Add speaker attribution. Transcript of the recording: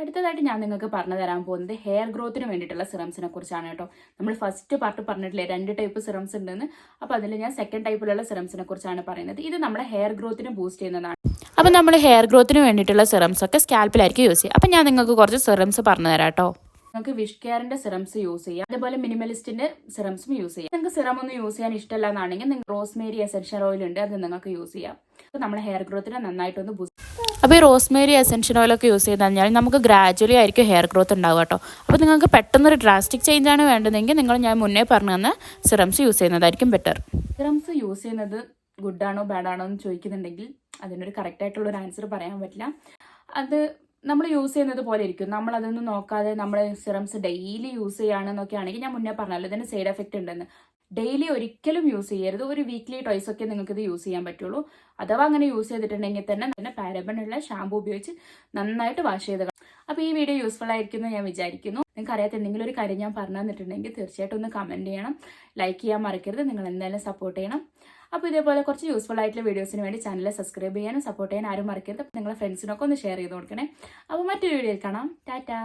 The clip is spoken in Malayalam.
Speaker 1: അടുത്തതായിട്ട് ഞാൻ നിങ്ങൾക്ക് പറഞ്ഞു തരാൻ പോകുന്നത് ഹെയർ ഗ്രോത്തിന് വേണ്ടിയിട്ടുള്ള സിറംസിനെ കുറിച്ചാണ് കേട്ടോ. നമ്മൾ ഫസ്റ്റ് പാർട്ട് പറഞ്ഞിട്ടില്ലേ രണ്ട് ടൈപ്പ് സിറംസ് ഉണ്ടെന്ന്. അപ്പോൾ അതിൽ ഞാൻ സെക്കൻഡ് ടൈപ്പിലുള്ള സിറംസിനെ കുറിച്ചാണ് പറയുന്നത്. ഇത് നമ്മുടെ ഹെയർ ഗ്രോത്തിന് ബൂസ്റ്റ് ചെയ്യുന്നതാണ്. അപ്പോൾ നമ്മൾ ഹെയർ ഗ്രോത്തിന് വേണ്ടിയിട്ടുള്ള സിറംസ് ഒക്കെ സ്കാൽപ്പിലായിരിക്കും യൂസ് ചെയ്യുക. അപ്പോൾ ഞാൻ നിങ്ങൾക്ക് കുറച്ച് സിറംസ് പറഞ്ഞു തരാം കേട്ടോ. നിങ്ങൾക്ക് വിഷ് കെയറിന്റെ സിറംസ് യൂസ് ചെയ്യാം. അതുപോലെ മിനിമലിസ്റ്റിന്റെ സിറംസും യൂസ് ചെയ്യാം. നിങ്ങൾക്ക് സിറം ഒന്നും യൂസ് ചെയ്യാൻ ഇഷ്ടമല്ല എന്നാണെങ്കിൽ നിങ്ങൾക്ക് റോസ്മേരി എസെൻഷ്യൽ ഓയിൽ ഉണ്ട് അത് നിങ്ങൾക്ക് യൂസ് ചെയ്യാം. നമ്മുടെ ഹെയർ ഗ്രോത്തിനെ നന്നായിട്ടൊന്ന് ബൂസ്റ്റ് അപ്പോൾ ഈ റോസ്മേരി ഓയിൽ ഓയിലൊക്കെ യൂസ് ചെയ്ത് കഴിഞ്ഞാൽ നമുക്ക് ഗ്രാജുവലി ആയിരിക്കും ഹെയർ ഗ്രോത്ത് ഉണ്ടാവുക കേട്ടോ. അപ്പോൾ നിങ്ങൾക്ക് പെട്ടെന്നൊരു ഡ്രാസ്റ്റിക് ചേഞ്ച് ആണ് വേണ്ടതെങ്കിൽ നിങ്ങൾ ഞാൻ മുന്നേ പറഞ്ഞു തന്ന സിറംസ് യൂസ് ചെയ്യുന്നതായിരിക്കും ബെറ്റർ സിറംസ് യൂസ് ചെയ്യുന്നത് ഗുഡാണോ ബാഡാണോ എന്ന് ചോദിക്കുന്നുണ്ടെങ്കിൽ അതിനൊരു കറക്റ്റ് ആയിട്ടുള്ള ഒരു ആൻസർ പറയാൻ പറ്റില്ല. അത് നമ്മൾ യൂസ് ചെയ്യുന്നത് പോലെ ഇരിക്കും. നമ്മൾ അതൊന്നും നോക്കാതെ നമ്മൾ സിറംസ് ഡെയിലി യൂസ് ചെയ്യുകയാണെന്നൊക്കെ ആണെങ്കിൽ ഞാൻ മുന്നേ പറഞ്ഞല്ലോ ഇതിന് സൈഡ് എഫക്റ്റ് ഉണ്ടെന്ന്. ഡെയിലി ഒരിക്കലും യൂസ് ചെയ്യരുത്. ഒരു വീക്ക്ലി ടോയ്സ് ഒക്കെ നിങ്ങൾക്ക് ഇത് യൂസ് ചെയ്യാൻ പറ്റുള്ളൂ. അഥവാ അങ്ങനെ യൂസ് ചെയ്തിട്ടുണ്ടെങ്കിൽ തന്നെ തന്നെ പാരബണുള്ള ഷാമ്പു ഉപയോഗിച്ച് നന്നായിട്ട് വാഷ് ചെയ്ത് അപ്പോൾ ഈ വീഡിയോ യൂസ്ഫുൾ ആയിരിക്കും എന്ന് ഞാൻ വിചാരിക്കുന്നു. നിങ്ങൾക്ക് അറിയാത്ത എന്തെങ്കിലും ഒരു കാര്യം ഞാൻ പറഞ്ഞു തന്നിട്ടുണ്ടെങ്കിൽ തീർച്ചയായിട്ടും ഒന്ന് കമന്റ് ചെയ്യണം. ലൈക്ക് ചെയ്യാൻ മറക്കരുത്. നിങ്ങൾ എന്തായാലും സപ്പോർട്ട് ചെയ്യണം. അപ്പോൾ ഇതേപോലെ കുറച്ച് യൂസ്ഫുൾ ആയിട്ടുള്ള വീഡിയോസിന് വേണ്ടി ചാനൽ സബ്സ്ക്രൈബ് ചെയ്യാനും സപ്പോർട്ട് ചെയ്യാൻ ആരും മറക്കരുത്. നിങ്ങളുടെ ഫ്രണ്ട്സിനൊക്കെ ഒന്ന് ഷെയർ ചെയ്ത് കൊടുക്കണേ. അപ്പോൾ മറ്റൊരു വീഡിയോയിൽ കാണാം. ടാറ്റാ.